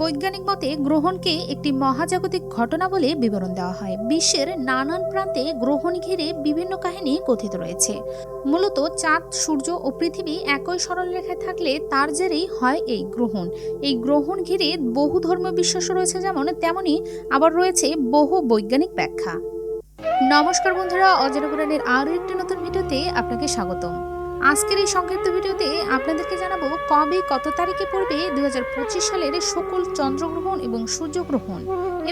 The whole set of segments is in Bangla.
বৈজ্ঞানিক মতে গ্রহণকে একটি মহাজাগতিক ঘটনা বলে বিবরণ দেওয়া হয়। বিশ্বের নানান প্রান্তে গ্রহণ ঘিরে বিভিন্ন কাহিনী কথিত রয়েছে। মূলত চাঁদ, সূর্য ও পৃথিবী একই সরলরেখায় থাকলে তার জেরেই হয় এই গ্রহণ। এই গ্রহণ ঘিরে বহু ধর্মীয় বিশ্বাস রয়েছে যেমন তেমনি আবার রয়েছে বহু বৈজ্ঞানিক ব্যাখ্যা। নমস্কার বন্ধুরা, অজরা কোরআনের আরও একটি নতুন ভিডিওতে আপনাকে স্বাগতম। আজকের এই সংক্ষিপ্ত ভিডিওতে আপনাদেরকে জানাব কবে কত তারিখে পড়বে দুই হাজার পঁচিশ সালের সকল চন্দ্রগ্রহণ এবং সূর্যগ্রহণ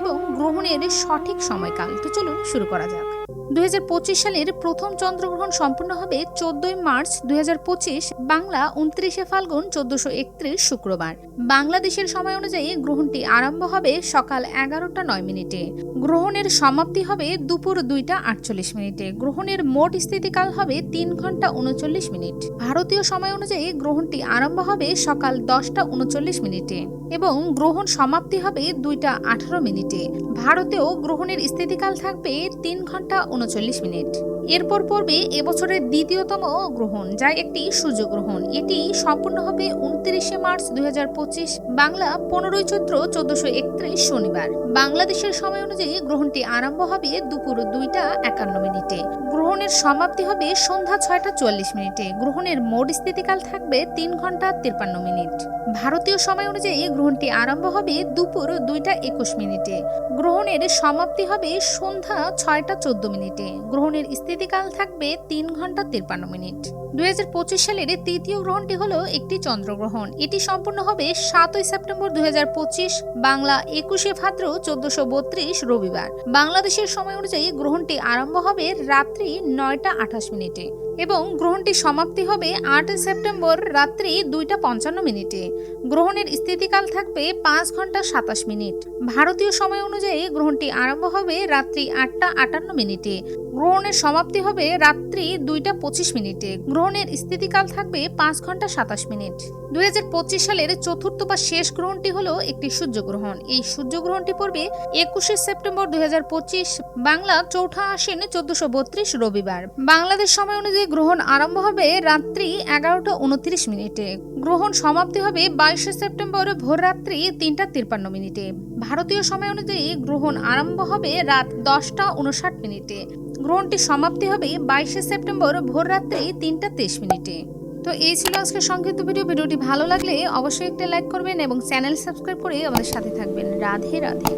এবং গ্রহণের সঠিক সময়কাল। তো চলুন শুরু করা যাক। দু হাজার পঁচিশ সালের প্রথম চন্দ্রগ্রহণ সম্পূর্ণ হবে চোদ্দই মার্চ দুই হাজার পঁচিশ, বাংলা উনত্রিশে ফাল্গুন চোদ্দশো একত্রিশ শুক্রবার। বাংলাদেশের সময় অনুযায়ী গ্রহণটি আরম্ভ হবে সকাল এগারোটা নয় মিনিটে। গ্রহণের সমাপ্তি হবে দুপুর দুইটা আটচল্লিশ মিনিটে। গ্রহণের মোট স্থিতিকাল হবে তিন ঘণ্টা উনচল্লিশ মিনিট। ভারতীয় সময় অনুযায়ী গ্রহণটি আরম্ভ হবে সকাল দশটা উনচল্লিশ মিনিটে এবং গ্রহণ সমাপ্তি হবে দুইটা আঠারো মিনিটে। ভারতেও গ্রহণের স্থিতিকাল থাকবে তিন ঘণ্টা উনচল্লিশ মিনিট। এরপর পড়বে এবছরের দ্বিতীয়তম গ্রহণ, যা একটি সূর্যগ্রহণ। এটি সম্পূর্ণ হবে উনত্রিশে মার্চ দুই হাজার পঁচিশ, বাংলা পনেরোই চৈত্র চোদ্দশো একত্রিশ শনিবার। বাংলাদেশের সময় অনুযায়ী গ্রহণটি আরম্ভ হবে দুপুর দুইটা একান্ন মিনিটে। গ্রহণের সমাপ্তি হবে সন্ধ্যা ছয়টা চুয়াল্লিশ মিনিটে। গ্রহণের মোট স্থিতিকাল থাকবে তিন ঘণ্টা তিপ্পান্ন মিনিট। ভারতীয় সময় অনুযায়ী গ্রহণটি আরম্ভ হবে দুপুর দুইটা একুশ মিনিটে। গ্রহণের সমাপ্তি হবে সন্ধ্যা ছয়টা চোদ্দ মিনিটে। গ্রহণের স্থিতিকাল থাকবে তিন ঘণ্টা তিপ্পান্ন মিনিট। দুই হাজার পঁচিশ সালের তৃতীয় গ্রহণটি হলো একটি চন্দ্রগ্রহণ। এটি সম্পূর্ণ হবে সাতই সেপ্টেম্বর দুই হাজার পঁচিশ, বাংলা একুশে ভাদ্র চোদ্দশো রবিবার। বাংলাদেশের সময় অনুযায়ী গ্রহণটি আরম্ভ হবে রাত্রি নয়টা আঠাশ মিনিটে। এবং গ্রহণটি সমাপ্তি হবে আট সেপ্টেম্বর রাত্রি দুইটা পঞ্চান্ন মিনিটে। গ্রহণের স্থিতিকাল থাকবে পাঁচ ঘণ্টা সাতাশ মিনিট। ভারতীয় সময় অনুযায়ী গ্রহণটি আরম্ভ হবে রাত্রি আটটা আটান্ন মিনিটে। গ্রহণের সমাপ্তি হবে রাত্রি দুইটা পঁচিশ মিনিটে। গ্রহণের স্থিতিকাল থাকবে পাঁচ ঘণ্টা সাতাশ মিনিট। দু হাজার পঁচিশ সালের চতুর্থ বা শেষ গ্রহণটি হলো একটি সূর্যগ্রহণ। এই সূর্যগ্রহণটি পড়বে একুশে সেপ্টেম্বর দুই হাজার পঁচিশ, বাংলা চৌঠা আশ্বিন চোদ্দশো রবিবার। বাংলাদেশ সময় অনুযায়ী গ্রহণ আরম্ভ হবে রাত্রি এগারোটা উনত্রিশ মিনিটে। গ্রহণ সমাপ্তি হবে বাইশে সেপ্টেম্বর ভোর রাত্রি তিনটা তিপ্পান্ন মিনিটে। ভারতীয় সময় অনুযায়ী গ্রহণ আরম্ভ হবে রাত দশটা উনষাট মিনিটে। গ্রহণটি সমাপ্তি হবে বাইশে সেপ্টেম্বর ভোর রাত্রি তিনটা তেইশ মিনিটে। তো এই ছিল আজকে সংক্ষিপ্ত ভিডিও। ভিডিওটি ভালো লাগলে অবশ্যই একটা লাইক করবেন এবং চ্যানেল সাবস্ক্রাইব করে আমাদের সাথে থাকবেন। রাধে রাধে।